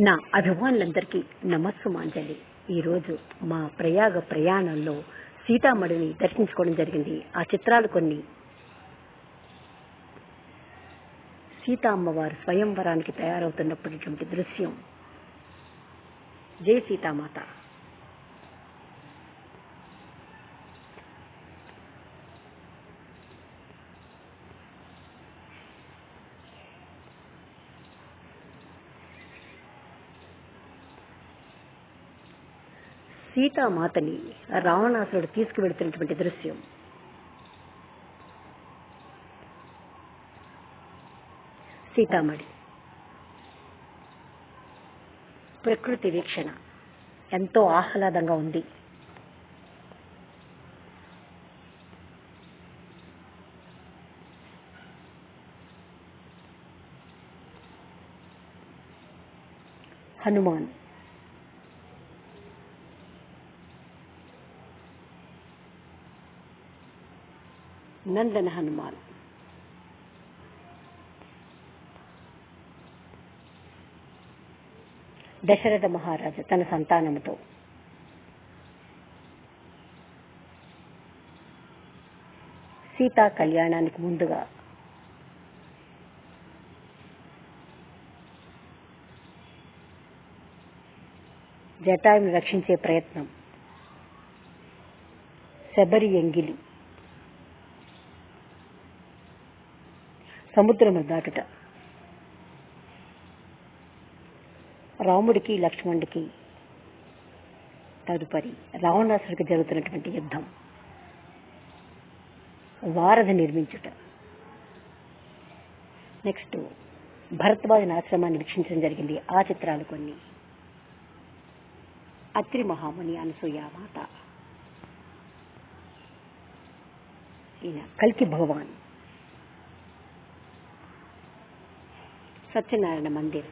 నా అభిమానులందరికీ నమస్సుమాంజలి. ఈరోజు మా ప్రయాగ ప్రయాణంలో సీతామణిని దర్శించుకోవడం జరిగింది. ఆ చిత్రాలు కొన్ని. సీతా అమ్మవారు స్వయంవరానికి తయారవుతున్నప్పటిటువంటి దృశ్యం. జై సీతామాత. సీతామాతని రావణాసురుడు తీసుకువెడుతున్నటువంటి దృశ్యం. సీతామణి ప్రకృతి వీక్షణ. ఎంతో ఆహ్లాదంగా ఉంది. హనుమాన్. నందన హనుమాన్ దశరథ మహారాజు తన సంతానముతో సీతా కళ్యాణానికి ముందుగా జటాయుని రక్షించే ప్రయత్నం శబరి ఎంగిలి సముద్రము దాటుట. రాముడికి లక్ష్మణుడికి తదుపరి రావణాసుడికి జరుగుతున్నటువంటి యుద్ధం. వారధి నిర్మించుట. నెక్స్ట్ భరద్వాజన ఆశ్రమాన్ని వీక్షించడం జరిగింది. ఆ చిత్రాలు కొన్ని. అత్రి మహాముని అనసూయ మాత. ఈయన కల్కి భగవాన్. సత్యనారాయణ మందిర్.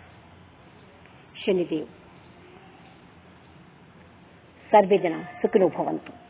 శనిదేవ్. సర్వే జన సుఖినో భవంతు.